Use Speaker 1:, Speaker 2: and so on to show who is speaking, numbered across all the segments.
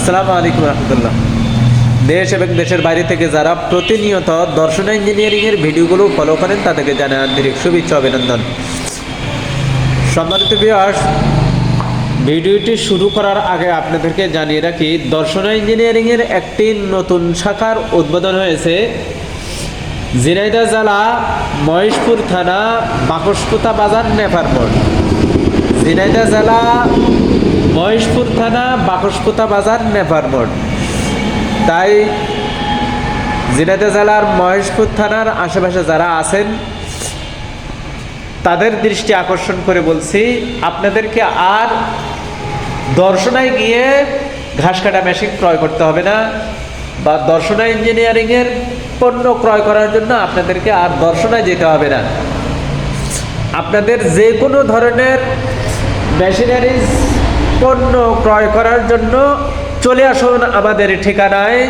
Speaker 1: আসসালামু আলাইকুম রহমতুল্লাহ। দেশ এবং দেশের বাইরে থেকে যারা প্রতিনিয়ত দর্শন ইঞ্জিনিয়ারিংয়ের ভিডিওগুলো ফলো করেন, তাদেরকে জানাই আন্তরিক শুভেচ্ছা অভিনন্দন। সম্মানিত ভিডিওটি শুরু করার আগে আপনাদেরকে জানিয়ে রাখি, দর্শন ইঞ্জিনিয়ারিংয়ের একটি নতুন শাখার উদ্বোধন হয়েছে ঝিনাইদহ জেলা মহেশপুর থানা বাকসপুতা বাজার নেপার মোড় ঝিনাইদহ জেলা, মহেশপুর থানা বাকসপুতা বাজার নেপার মোড়। তাই ঝিনাইদহ জেলার মহেশপুর থানার আশেপাশে যারা আছেন, তাদের দৃষ্টি আকর্ষণ করে বলছি, আপনাদেরকে আর দর্শনায় গিয়ে ঘাস কাটা মেশিন ক্রয় করতে হবে না, বা দর্শনা ইঞ্জিনিয়ারিংয়ের পণ্য ক্রয় করার জন্য আপনাদেরকে আর দর্শনায় যেতে হবে না। আপনাদের যে কোনো ধরনের মেশিনারিজ পণ্য ক্রয় করার জন্য চলে আসুন আমাদের ঠিকানায়।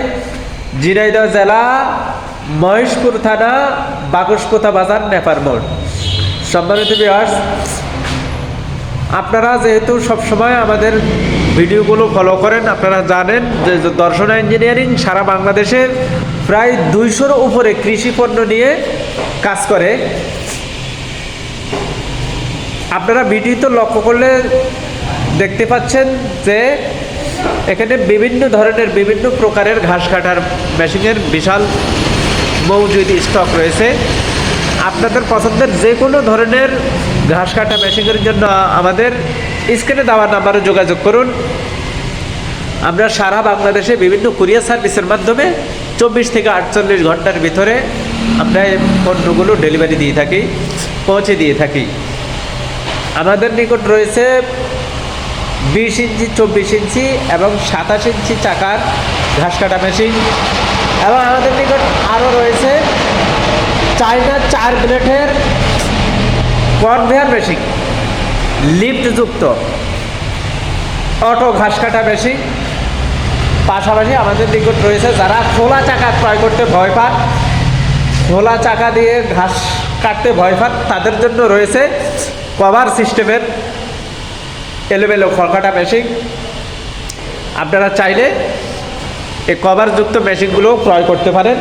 Speaker 1: ঝিনাইদহ জেলা, মহেশপুর থানা বাকসপোতা বাজার নেপার মোড়। সম্মানিত বিহাস আপনারা যেহেতু সবসময় আমাদের ভিডিওগুলো ফলো করেন, আপনারা জানেন যে দর্শনা ইঞ্জিনিয়ারিং সারা বাংলাদেশে প্রায় দুইশোর উপরে কৃষি পণ্য নিয়ে কাজ করে। আপনারা ভিডিও তো লক্ষ্য করলে দেখতে পাচ্ছেন যে এখানে বিভিন্ন ধরনের বিভিন্ন প্রকারের ঘাস কাটার মেশিনের বিশাল মৌজুদ স্টক রয়েছে। আপনাদের পছন্দের যে কোনো ধরনের ঘাস কাটা মেশিনের জন্য আমাদের স্ক্রিনে দেওয়া নাম্বারে যোগাযোগ করুন। আমরা সারা বাংলাদেশে বিভিন্ন কুরিয়ার সার্ভিসের মাধ্যমে চব্বিশ থেকে আটচল্লিশ ঘণ্টার ভিতরে আমরা এই পণ্যগুলো ডেলিভারি দিয়ে থাকি, পৌঁছে দিয়ে থাকি। আমাদের নিকট রয়েছে বিশ ইঞ্চি, চব্বিশ ইঞ্চি এবং সাতাশ ইঞ্চি চাকার ঘাস কাটা মেশিন এবং আমাদের নিকট আরও রয়েছে চায়না চার ব্লেডের কনভেয়ার মেশিন লিফটযুক্ত অটো ঘাস কাটা মেশিন পাশাপাশি আমাদের নিকট রয়েছে যারা খোলা চাকা ক্রয় করতে ভয় পান, খোলা চাকা দিয়ে ঘাস কাটতে ভয় পান, তাদের জন্য রয়েছে কভার সিস্টেমের এলোমেলো খড়কাটা মেশিন আপনারা চাইলে এই কভারযুক্ত মেশিনগুলো ক্রয় করতে পারেন।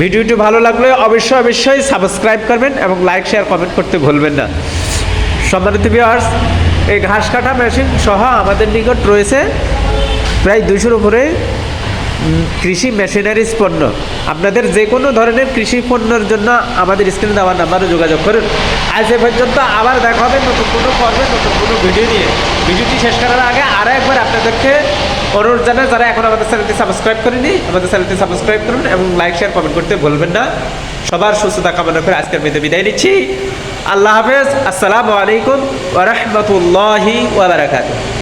Speaker 1: ভিডিওটি ভালো লাগলে অবশ্যই অবশ্যই সাবস্ক্রাইব করবেন এবং লাইক শেয়ার কমেন্ট করতে ভুলবেন না। সম্মানিত ভিউয়ার্স এই ঘাস কাটা মেশিন সহ আমাদের নিকট রয়েছে প্রায় দুশোর উপরে কৃষি মেশিনারিজ পণ্য। আপনাদের যে কোনো ধরনের কৃষি পণ্যের জন্য আমাদের স্ক্রিনে দেওয়ার নাম্বারে যোগাযোগ করুন। আজ এ পর্যন্ত আবার দেখা হবে নতুন কোনো পর্বে, নতুন কোনো ভিডিও নিয়ে। ভিডিওটি শেষ করার আগে আরও একবার আপনাদেরকে অনুরোধ জানাই, যারা এখন আমাদের চ্যানেলটি সাবস্ক্রাইব করেনি, আমাদের চ্যানেলটি সাবস্ক্রাইব করুন এবং লাইক শেয়ার কমেন্ট করতে ভুলবেন না। সবার সুস্থতা কামনা করে আজকের মেয়েদের বিদায় নিচ্ছি। আল্লাহ হাফেজ। আসসালামু আলাইকুম ওরহমতুল্লাহি ওবরাকাতুহ